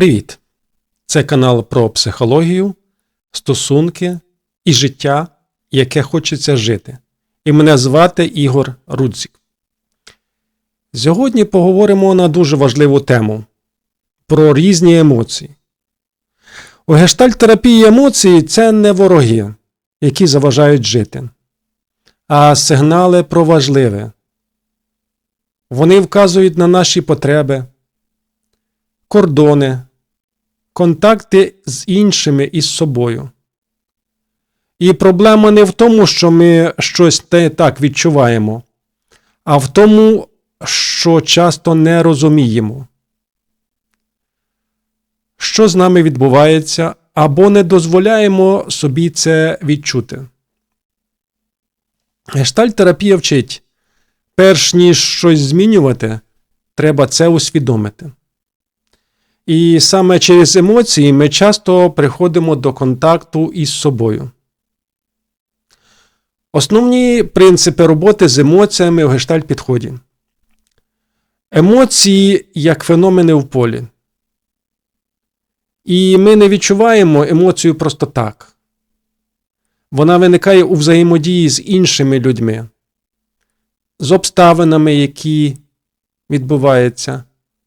Привіт! Це канал про психологію, стосунки і життя, яке хочеться жити. І мене звати Ігор Рудзік. Сьогодні поговоримо на дуже важливу тему про різні емоції. У гештальтерапії емоції це не вороги, які заважають жити, а сигнали про важливе. Вони вказують на наші потреби, кордони, контакти з іншими і з собою. І проблема не в тому, що ми щось не так відчуваємо, а в тому, що часто не розуміємо, що з нами відбувається, або не дозволяємо собі це відчути. Гештальтерапія вчить, перш ніж щось змінювати, треба це усвідомити. І саме через емоції ми часто приходимо до контакту із собою. Основні принципи роботи з емоціями в гештальт підході. Емоції як феномени в полі. І ми не відчуваємо емоцію просто так. Вона виникає у взаємодії з іншими людьми, з обставинами, які відбуваються,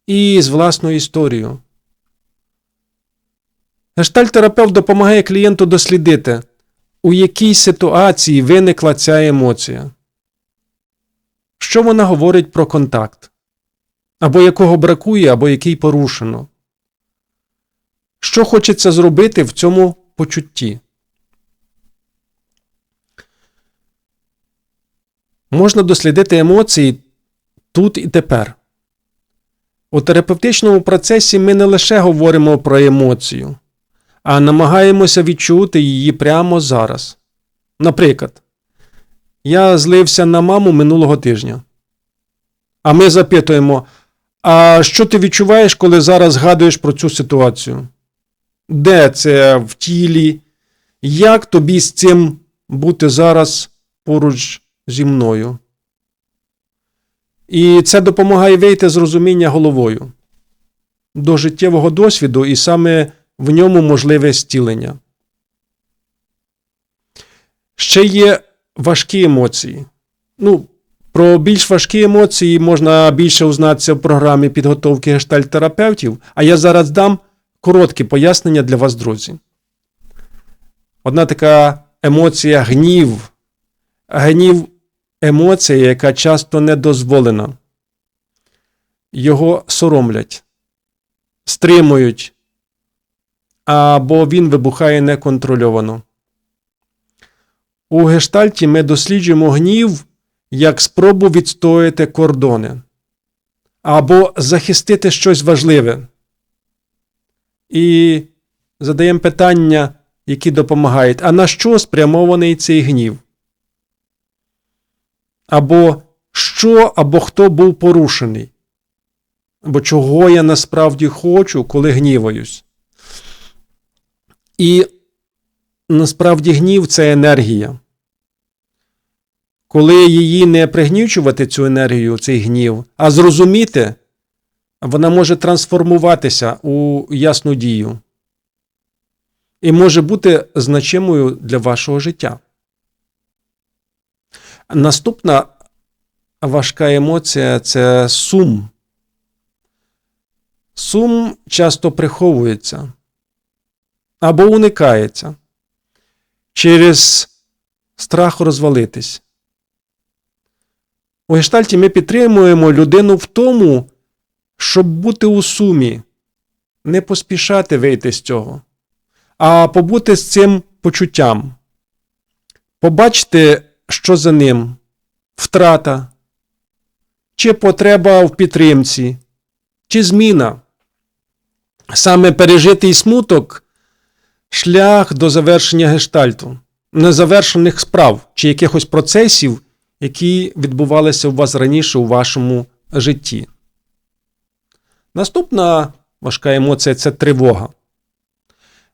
і з власною історією. Гештальтерапевт допомагає клієнту дослідити, у якій ситуації виникла ця емоція, що вона говорить про контакт, або якого бракує, або який порушено. Що хочеться зробити в цьому почутті? Можна дослідити емоції тут і тепер. У терапевтичному процесі ми не лише говоримо про емоцію, а намагаємося відчути її прямо зараз. Наприклад, я злився на маму минулого тижня. А ми запитуємо, а що ти відчуваєш, коли зараз згадуєш про цю ситуацію? Де це в тілі? Як тобі з цим бути зараз поруч зі мною? І це допомагає вийти з розуміння головою до життєвого досвіду, і саме в ньому можливе зцілення. Ще є важкі емоції. Ну, Про більш важкі емоції можна більше узнатися в програмі підготовки гештальтерапевтів, а я зараз дам короткі пояснення для вас, друзі. Одна така емоція гнів. Гнів емоція, яка часто не дозволена. Його соромлять, стримують, або він вибухає неконтрольовано. У гештальті ми досліджуємо гнів як спробу відстояти кордони або захистити щось важливе. І задаємо питання, які допомагають. А на що спрямований цей гнів? Або що або хто був порушений? Або чого я насправді хочу, коли гніваюсь? І насправді гнів це енергія. Коли її не пригнічувати, цю енергію, цей гнів, а зрозуміти, вона може трансформуватися у ясну дію і може бути значимою для вашого життя. Наступна важка емоція це сум. Сум часто приховується або уникається через страх розвалитись. У гештальті ми підтримуємо людину в тому, щоб бути у сумі, не поспішати вийти з цього, а побути з цим почуттям, побачити, що за ним втрата, чи потреба в підтримці, чи зміна. Саме пережитий смуток шлях до завершення гештальту, незавершених справ чи якихось процесів, які відбувалися у вас раніше у вашому житті. Наступна важка емоція це тривога.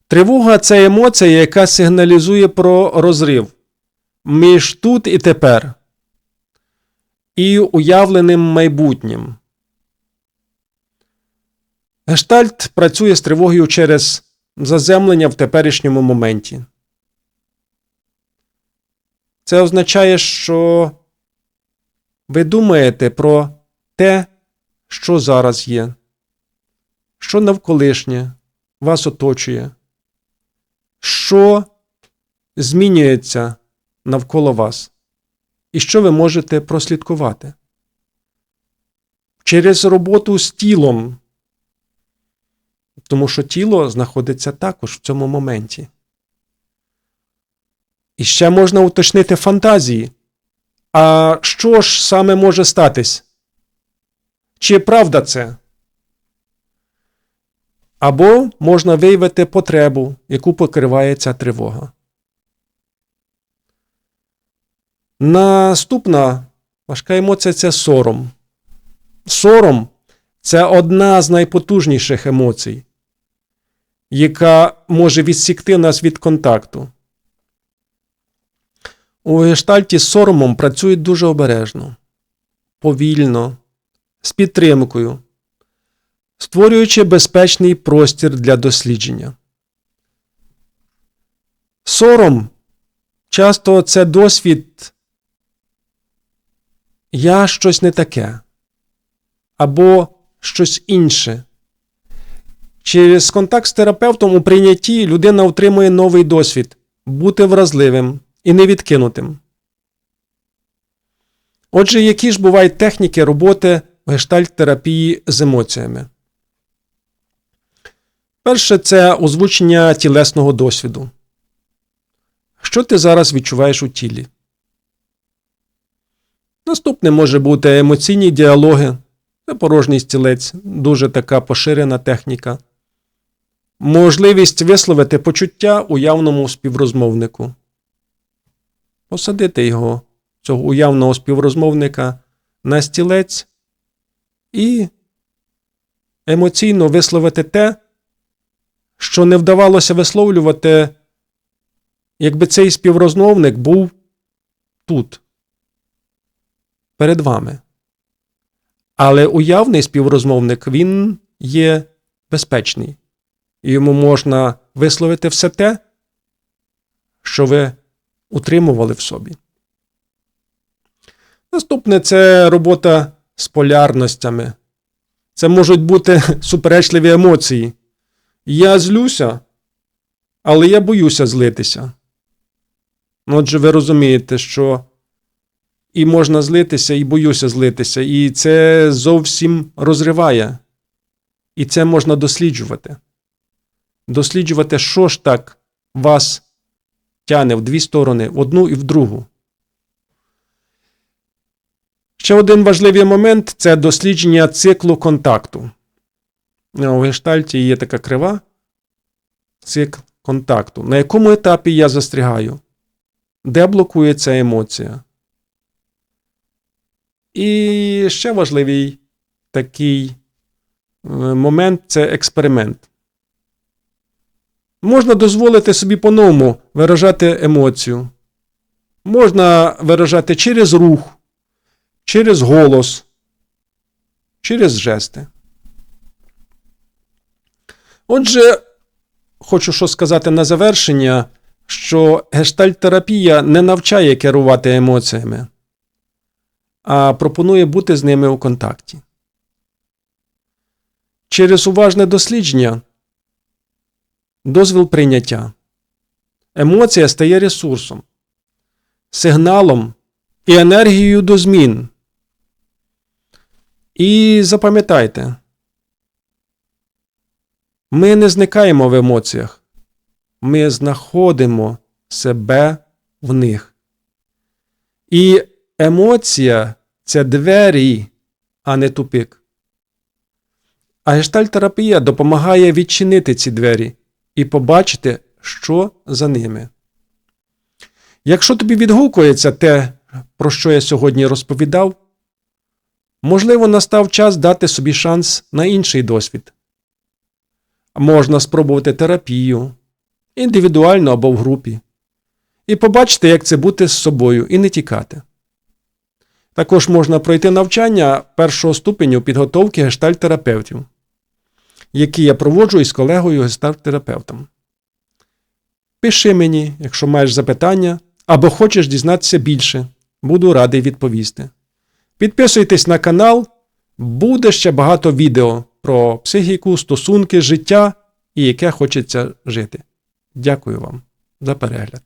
Тривога це емоція, яка сигналізує про розрив між тут і тепер і уявленим майбутнім. Гештальт працює з тривогою через заземлення в теперішньому моменті. Це означає, що ви думаєте про те, що зараз є, що навколишнє вас оточує, що змінюється навколо вас, і що ви можете прослідкувати. Через роботу з тілом, тому що тіло знаходиться також в цьому моменті. І ще можна уточнити фантазії. А що ж саме може статись? Чи правда це? Або можна виявити потребу, яку покриває ця тривога. Наступна важка емоція це сором. Сором це одна з найпотужніших емоцій, яка може відсікти нас від контакту. У гештальті з соромом працюють дуже обережно, повільно, з підтримкою, створюючи безпечний простір для дослідження. Сором часто це досвід я щось не таке або щось інше. Через контакт з терапевтом у прийнятті людина отримує новий досвід бути вразливим і невідкинутим. Отже, які ж бувають техніки роботи в гештальт-терапії з емоціями? Перше це озвучення тілесного досвіду. Що ти зараз відчуваєш у тілі? Наступне може бути емоційні діалоги. Це порожній стілець, дуже така поширена техніка. Можливість висловити почуття уявному співрозмовнику. Посадити його, цього уявного співрозмовника, на стілець і емоційно висловити те, що не вдавалося висловлювати, якби цей співрозмовник був тут, перед вами. Але уявний співрозмовник він є безпечний, і йому можна висловити все те, що ви утримували в собі. Наступне це робота з полярностями. Це можуть бути суперечливі емоції. Я злюся, але я боюся злитися. Отже, ви розумієте, що і можна злитися, і боюся злитися, і це зовсім розриває. І це можна досліджувати. Досліджувати, що ж так вас тяне в дві сторони, в одну і в другу. Ще один важливий момент це дослідження циклу контакту. У гештальті є така крива цикл контакту. На якому етапі я застрягаю? Де блокується емоція? І ще важливий такий е, момент це експеримент. Можна дозволити собі по-новому виражати емоцію. Можна виражати через рух, через голос, через жести. Отже, хочу що сказати на завершення, що гештальтерапія не навчає керувати емоціями а пропонує бути з ними у контакті. Через уважне дослідження дозвіл прийняття. Емоція стає ресурсом, сигналом і енергією до змін. І запам'ятайте, ми не зникаємо в емоціях, ми знаходимо себе в них. І емоція це двері, а не тупик. А гештальтерапія допомагає відчинити ці двері і побачити, що за ними. Якщо тобі відгукується те, про що я сьогодні розповідав, можливо, настав час дати собі шанс на інший досвід. Можна спробувати терапію індивідуально або в групі, і побачити, як це бути з собою і не тікати. Також можна пройти навчання першого ступеню підготовки гештальтерапевтів. Які я проводжу із колегою гестарт-терапевтом. Пиши мені, якщо маєш запитання або хочеш дізнатися більше, буду радий відповісти. Підписуйтесь на канал, буде ще багато відео про психіку, стосунки, життя і яке хочеться жити. Дякую вам за перегляд.